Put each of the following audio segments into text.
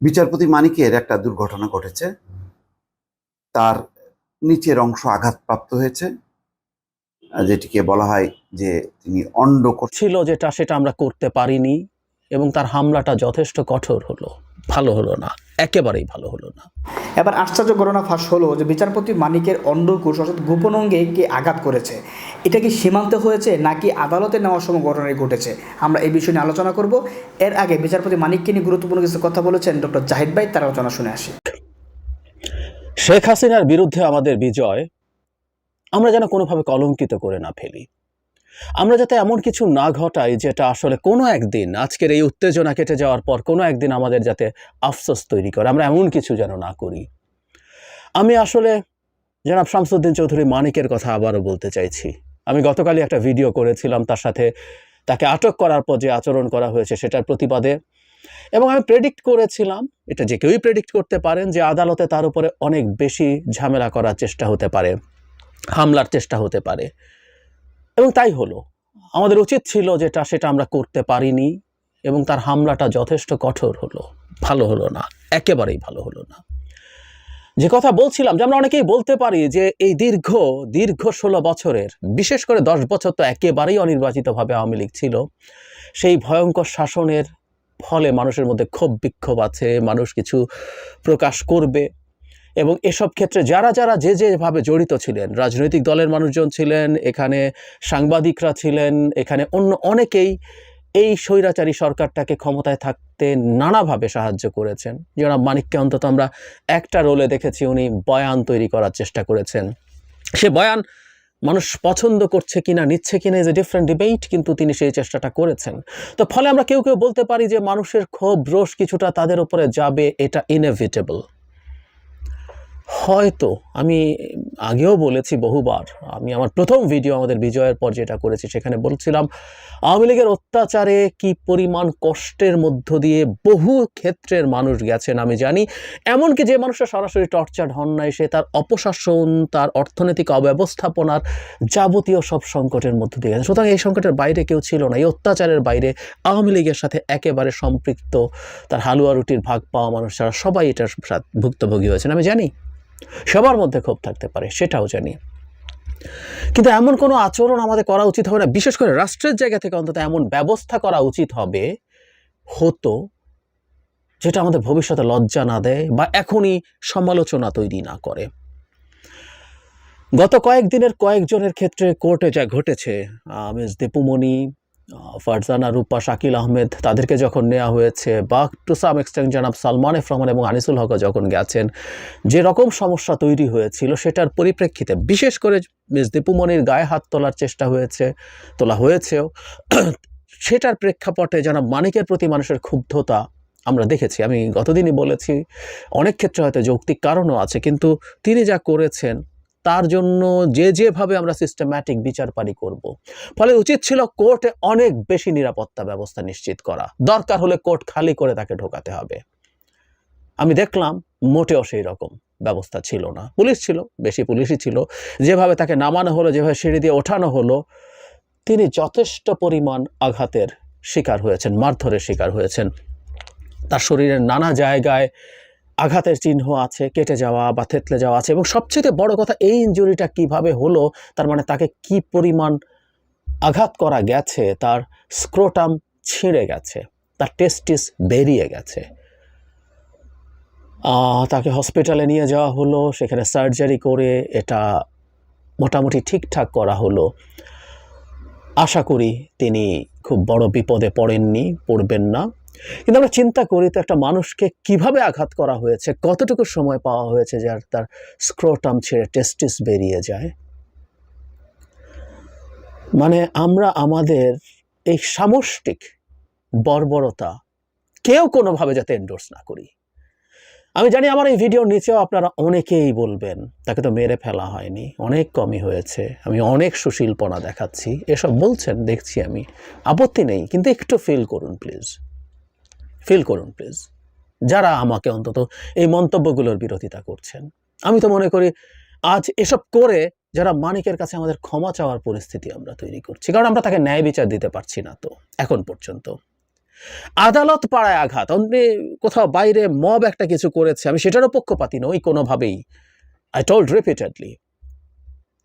বিচারপতি মানিকের একটা দুর্ঘটনা ঘটেছে। তার নিচের অংশ আঘাতপ্রাপ্ত হয়েছে, যেটিকে বলা হয় যে তিনি অন্ড ছিল যেটা সেটা আমরা করতে পারিনি এবং তার হামলাটা যথেষ্ট কঠোর হলো। ভালো হলো না একেবারেই ভালো হলো না। এবার আশ্চর্য ঘটনা ফাঁস হলো যে বিচারপতি মানিকের অন্ডকোষ অর্থাৎ গোপন অঙ্গে কে আঘাত করেছে? এটা কি সীমান্তে হয়েছে নাকি আদালতে নেওয়ার সময় ঘটনাটি ঘটেছে? আমরা এই বিষয় নিয়ে আলোচনা করব। এর আগে বিচারপতি মানিককে নিয়ে গুরুত্বপূর্ণ কিছু কথা বলেছেন ডক্টর জাহিদ ভাই তার আলোচনা শুনে আসি। শেখ হাসিনার বিরুদ্ধে আমাদের বিজয় আমরা যেন কোনোভাবে কলঙ্কিত করে না ফেলি। আমরা যাতে এমন কিছু না ঘটাই যেটা আসলে কোনো একদিন, আজকের এই উত্তেজনা কেটে যাওয়ার পর কোনো একদিন আমাদের যাতে আফসোস তৈরি করে। আমরা এমন কিছু যেন না করি। আমি আসলে জনাব শামসুদ্দিন চৌধুরী মানিকের কথা আবারও বলতে চাইছি। আমি গতকালই একটা ভিডিও করেছিলাম তার সাথে তাকে আটক করার পর যে আচরণ করা হয়েছে সেটার প্রতিবাদে। এবং আমি প্রেডিক্ট করেছিলাম, এটা যে কেউই প্রেডিক্ট করতে পারেন যে আদালতে তার উপরে অনেক বেশি ঝামেলা করার চেষ্টা হতে পারে, হামলার চেষ্টা হতে পারে। এবং তাই হলো। আমাদের উচিত ছিল যেটা, সেটা আমরা করতে পারিনি এবং তার হামলাটা যথেষ্ট কঠোর হলো। ভালো হলো না, একেবারেই ভালো হলো না। যে কথা বলছিলাম যে আমরা অনেকেই বলতে পারি যে এই দীর্ঘ দীর্ঘ ষোলো বছরের, বিশেষ করে দশ বছর তো একেবারেই অনির্বাচিতভাবে আওয়ামী লীগ ছিল, সেই ভয়ঙ্কর শাসনের ফলে মানুষের মধ্যে ক্ষোভ বিক্ষোভ আছে, মানুষ কিছু প্রকাশ করবে। এবং এসব ক্ষেত্রে যারা যারা যে যেভাবে জড়িত ছিলেন, রাজনৈতিক দলের মানুষজন ছিলেন, এখানে সাংবাদিকরা ছিলেন, এখানে অন্য অনেকেই এই স্বৈরাচারী সরকারটাকে ক্ষমতায় থাকতে নানাভাবে সাহায্য করেছেন। জনাব মানিককে অন্তত আমরা একটা রোলে দেখেছি, উনি বয়ান তৈরি করার চেষ্টা করেছেন। সে বয়ান মানুষ পছন্দ করছে কিনা, নিচ্ছে কিনা ইজ এ ডিফারেন্ট ডিবেট কিন্তু তিনি সেই চেষ্টাটা করেছেন। তো ফলে আমরা কেউ কেউ বলতে পারি যে মানুষের ক্ষোভ, রোষ কিছুটা তাদের উপরে যাবে, এটা ইনএভিটেবল হয়তো, আমি আগেও বলেছি বহুবার, আমি আমার প্রথম ভিডিও আমাদের বিজয়ের পর যেটা করেছি সেখানে বলছিলাম, আওয়ামী লীগের অত্যাচারে কি পরিমাণ কষ্টের মধ্য দিয়ে বহু ক্ষেত্রের মানুষ গেছেন আমি জানি, এমনকি যে মানুষটা সরাসরি টর্চার হন নাই, সে তার অপশাসন, তার অর্থনৈতিক অব্যবস্থাপনার যাবতীয় সব সংকটের মধ্য দিয়ে গেছে সুতরাং এই সংকটের বাইরে কেউ ছিল না, এই অত্যাচারের বাইরে আওয়ামী লীগের সাথে একেবারে সম্পৃক্ত, তার হালুয়া রুটির ভাগ পাওয়া মানুষ যারা সবাই এটার ভুক্তভোগী হয়েছেন, আমি জানি। সবার মধ্যে ক্ষোভ থাকতে পারে, সেটাও জানি। কিন্তু এমন কোনো আচরণ আমাদের করা উচিত হবে না। বিশেষ করে রাষ্ট্রের জায়গা থেকে অন্তত এমন ব্যবস্থা করা উচিত হবে, হতো, যেটা আমাদের ভবিষ্যতে লজ্জা না দেয় বা এখনই সমালোচনা তৈরি না করে। গত কয়েকদিনের কয়েকজনের ক্ষেত্রে কোর্টে যা ঘটেছে মিস দীপুমণি ফারজানা, রূপা, শাকিল আহমেদ তাদেরকে যখন নেওয়া হয়েছে বা টু সাম এক্সটেন্ট জানাব সালমান এফ রহমান এবং আনিসুল হক যখন গেছেন, যে রকম সমস্যা তৈরি হয়েছিল সেটার পরিপ্রেক্ষিতে, বিশেষ করে মিস দীপুমণির গায়ে হাত তোলার চেষ্টা হয়েছে, তোলা হয়েছেও, সেটার প্রেক্ষাপটে যেন মানিকের প্রতি মানুষের ক্ষুব্ধতা আমরা দেখেছি। আমি গতদিনই বলেছি, অনেক ক্ষেত্রে হয়তো যৌক্তিক কারণও আছে, কিন্তু তিনি যা করেছেন তার জন্য যে যেভাবে আমরা সিস্টেম্যাটিক বিচার পারি করব। ফলে উচিত ছিল কোর্টে অনেক বেশি নিরাপত্তা ব্যবস্থা নিশ্চিত করা। দরকার হলে কোর্ট খালি করে তাকে ঢোকাতে হবে। আমি দেখলাম মোটেও সেই রকম ব্যবস্থা ছিল না। পুলিশ ছিল, বেশি পুলিশই ছিল। যেভাবে তাকে নামানো হলো, যেভাবে সিঁড়ি দিয়ে ওঠানো হলো, তিনি যথেষ্ট পরিমাণ আঘাতের শিকার হয়েছেন, মারধরের শিকার হয়েছেন। তার শরীরের নানা জায়গায় আঘাতের চিহ্ন আছে, কেটে যাওয়া বা থেতলে যাওয়া আছে এবং সবচেয়ে বড় কথা এই ইঞ্জুরিটা কীভাবে হলো, তার মানে তাকে কি পরিমাণ আঘাত করা গেছে, তার স্ক্রোটাম ছিঁড়ে গেছে, তার টেস্টিস বেরিয়ে গেছে। তাকে হসপিটালে নিয়ে যাওয়া হলো, সেখানে সার্জারি করে এটা মোটামুটি ঠিকঠাক করা হলো। আশা করি তিনি খুব বড় বিপদে পড়েননি, পড়বেন না। কিন্তু আমরা চিন্তা করি তো একটা মানুষকে কীভাবে আঘাত করা হয়েছে, কতটুকু সময় পাওয়া হয়েছে যার তার স্ক্রোটাম ছেড়ে, টেস্টিস বেরিয়ে যায়? মানে আমরা আমাদের এই সামষ্টিক বর্বরতা কেউ কোনোভাবে যাতে এন্ডোর্স না করি। আমি জানি আমার এই ভিডিওর নিচেও আপনারা অনেকেই বলবেন, তাকে তো মেরে ফেলা হয়নি, অনেক কমই হয়েছে, আমি অনেক সুশীলপনা দেখাচ্ছি, এসব বলছেন, দেখছি আমি, আপত্তি নেই, কিন্তু একটু ফিল করুন প্লিজ ফিল করুন, প্লিজ। যারা আমাকে অন্তত এই মন্তব্যগুলোর বিরোধিতা করছেন, আমি তো মনে করি আজ এসব করে যারা মানিকের কাছে আমাদের ক্ষমা চাওয়ার পরিস্থিতি আমরা তৈরি করছি, কারণ আমরা তাকে ন্যায় বিচার দিতে পারছি না তো, এখন পর্যন্ত। আদালত পাড়ায় আঘাত অন্য কোথাও বাইরে মব একটা কিছু করেছে, আমি সেটারও পক্ষপাতি নই কোনোভাবেই আই টোল্ড রিপিটেডলি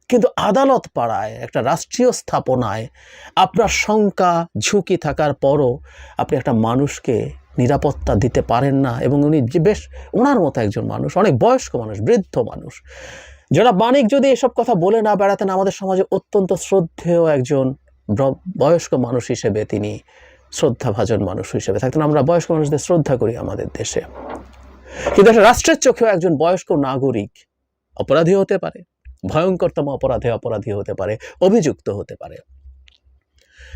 কিন্তু আদালত পাড়ায় একটা রাষ্ট্রীয় স্থাপনায় আপনার শঙ্কা, ঝুঁকি থাকার পরও আপনি একটা মানুষকে নিরাপত্তা দিতে পারেন না এবং উনি যে বেশ ওনার মতো একজন মানুষ, অনেক বয়স্ক মানুষ, বৃদ্ধ মানুষ। যারা মানিক যদি এসব কথা বলে না বেড়াতেন, আমাদের সমাজে অত্যন্ত শ্রদ্ধেয় একজন বয়স্ক মানুষ হিসেবে তিনি শ্রদ্ধাভাজন মানুষ হিসেবে থাকতেন। আমরা বয়স্ক মানুষদের শ্রদ্ধা করি আমাদের দেশে। কিন্তু একটা রাষ্ট্রের চোখেও একজন বয়স্ক নাগরিক অপরাধী হতে পারে, ভয়ঙ্করতম অপরাধে অপরাধী হতে পারে, অভিযুক্ত হতে পারে।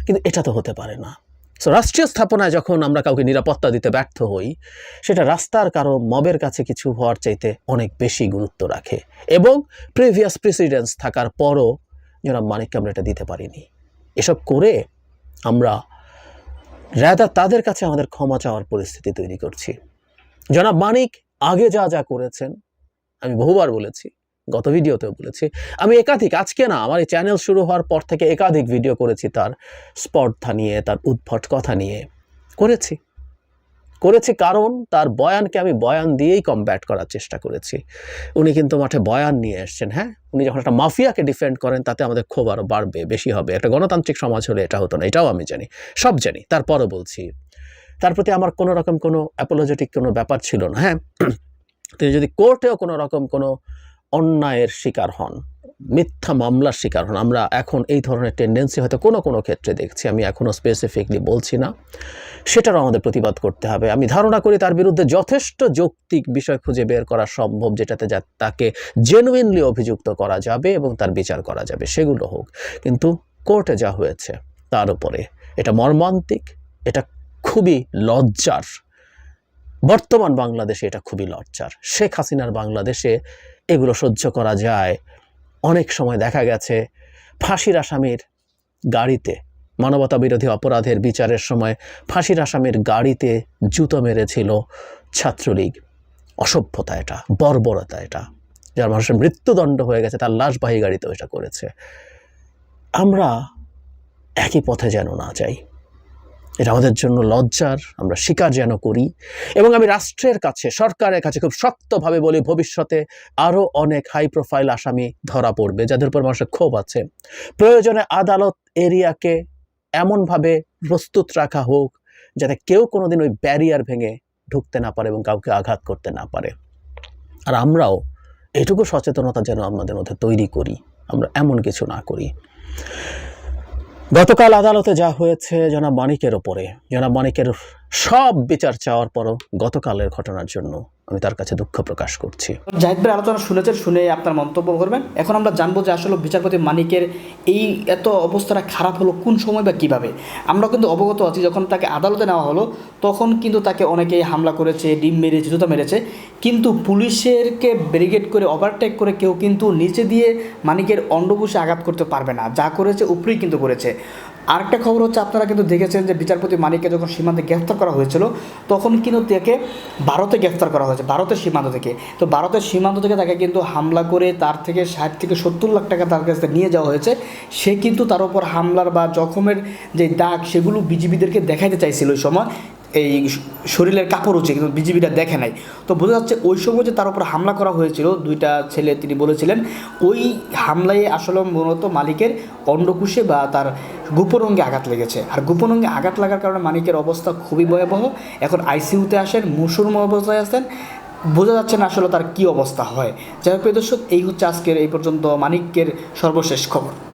কিন্তু এটা তো হতে পারে না। সো রাষ্ট্রীয় স্থাপনায় যখন আমরা কাউকে নিরাপত্তা দিতে ব্যর্থ হই, সেটা রাস্তার কারও মবের কাছে কিছু হওয়ার চাইতে অনেক বেশি গুরুত্ব রাখে এবং প্রিভিয়াস প্রেসিডেন্স থাকার পরও জনাব মানিককে আমরা এটা দিতে পারিনি। এসব করে আমরা রাদা তাদের কাছে আমাদের ক্ষমা চাওয়ার পরিস্থিতি তৈরি করছি। জনাব মানিক আগে যা যা করেছেন, আমি বহুবার বলেছি গত ভিডিওতেও বলেছি। আমি একাধিক, আজকে না, আমার এই চ্যানেল শুরু হওয়ার পর থেকে একাধিক ভিডিও করেছি তার স্পর্ধা নিয়ে, তার উদ্ভট কথা নিয়ে। করেছি। করেছি কারণ তার বয়ানকে আমি বয়ান দিয়েই কমব্যাট করার চেষ্টা করেছি। উনি কিন্তু মাঠে বয়ান নিয়ে এসছেন হ্যাঁ? উনি যখন একটা মাফিয়াকে ডিফেন্ড করেন, তাতে আমাদের ক্ষোভ আরও বাড়বে, বেশি হবে। একটা গণতান্ত্রিক সমাজ হলে এটা হতো না, এটাও আমি জানি, সব জানি। তারপরও বলছি, তার প্রতি আমার কোনো রকম কোনো অ্যাপোলজেটিক কোনো ব্যাপার ছিল না হ্যাঁ? তিনি যদি কোর্টেও কোনো রকম কোনো অন্যায়ের শিকার হন, মিথ্যা মামলার শিকার হন। আমরা এখন এই ধরনের টেন্ডেন্সি হয়তো কোনো কোনো ক্ষেত্রে দেখছি। আমি এখনও স্পেসিফিকলি বলছি না। সেটারও আমাদের প্রতিবাদ করতে হবে। আমি ধারণা করি তার বিরুদ্ধে যথেষ্ট যৌক্তিক বিষয় খুঁজে বের করা সম্ভব, যেটাতে যা, তাকে জেনুইনলি অভিযুক্ত করা যাবে এবং তার বিচার করা যাবে। সেগুলো হোক। কিন্তু কোর্টে যা হয়েছে, তার উপরে এটা মর্মান্তিক, এটা খুবই লজ্জার। বর্তমান বাংলাদেশে এটা খুবই লজ্জার। শেখ হাসিনার বাংলাদেশে এগুলো সহ্য করা যায়। অনেক সময় দেখা গেছে, ফাঁসির আসামির গাড়িতে মানবতা বিরোধী অপরাধের বিচারের সময় ফাঁসির আসামির গাড়িতে জুতো মেরেছিল ছাত্রলীগ। অসভ্যতা এটা, বর্বরতা এটা। যার মানুষের মৃত্যুদণ্ড হয়ে গেছে, তার লাশবাহী গাড়িতেও এটা করেছে। আমরা একই পথে যেন না যাই। এটা আমাদের জন্য লজ্জার, আমরা স্বীকার যেন করি। এবং আমি রাষ্ট্রের কাছে, সরকারের কাছে খুব শক্তভাবে বলি, ভবিষ্যতে আরও অনেক হাই প্রোফাইল আসামি ধরা পড়বে, যাদের উপর মানুষের ক্ষোভ আছে। প্রয়োজনে আদালত এরিয়াকে এমনভাবে প্রস্তুত রাখা হোক, যাতে কেউ কোনোদিন ওই ব্যারিয়ার ভেঙে ঢুকতে না পারে এবং কাউকে আঘাত করতে না পারে। আর আমরাও এটুকু সচেতনতা যেন আমাদের মধ্যে তৈরি করি, আমরা এমন কিছু না করি। গতকাল আদালতে যা হয়েছে জনাব মানিকের ওপরে। জনাব মানিকের সব বিচার চাওয়ার পরও গতকালের ঘটনার জন্য। আমি তার কাছে দুঃখ প্রকাশ করছি। জাহিদ ভাই আলোচনা শুনেছেন, শুনে আপনার মন্তব্য করবেন। এখন আমরা জানব যে আসলে বিচারপতি মানিকের এই এত অবস্থাটা খারাপ হলো কোন সময় বা কীভাবে? আমরা কিন্তু অবগত আছি, যখন তাকে আদালতে নেওয়া হলো, তখন কিন্তু তাকে অনেকেই হামলা করেছে, ডিম মেরেছে, জুতা মেরেছে। কিন্তু পুলিশেরকে ব্যারিগেড করে, ওভারটেক করে কেউ কিন্তু নিচে দিয়ে মানিকের অন্ডবুষে আঘাত করতে পারবে না। যা করেছে, উপরেই কিন্তু করেছে। আরেকটা খবর হচ্ছে, আপনারা কিন্তু দেখেছেন যে বিচারপতি মানিককে যখন সীমান্তে গ্রেফতার করা হয়েছিল, তখন কিন্তু তাকে ভারতে গ্রেফতার করা হয়েছে, ভারতের সীমান্ত থেকে। তো ভারতের সীমান্ত থেকে তাকে কিন্তু হামলা করে তার থেকে ষাট থেকে সত্তর লাখ টাকা তার কাছে নিয়ে যাওয়া হয়েছে। সে কিন্তু তার উপর হামলার বা জখমের যে দাগ, সেগুলো বিজিবিদেরকে দেখাইতে চাইছিল ওই সময়। এই শরীরের কাপড় হচ্ছে, কিন্তু বিজিবিটা দেখে নাই। তো বোঝা যাচ্ছে ওই সময় যে তার উপর হামলা করা হয়েছিল, দুইটা ছেলে তিনি বলেছিলেন, ওই হামলায় আসলে মূলত মালিকের অন্ডকুশে বা তার গোপন অঙ্গে আঘাত লেগেছে। আর গোপন অঙ্গে আঘাত লাগার কারণে মানিকের অবস্থা খুবই ভয়াবহ। এখন আইসিইউতে আসেন মুসুরম অবস্থায় আসেন, বোঝা যাচ্ছে না আসলে তার কী অবস্থা হয়। যাই হোক দর্শক, এই হচ্ছে আজকের এই পর্যন্ত মানিকের সর্বশেষ খবর।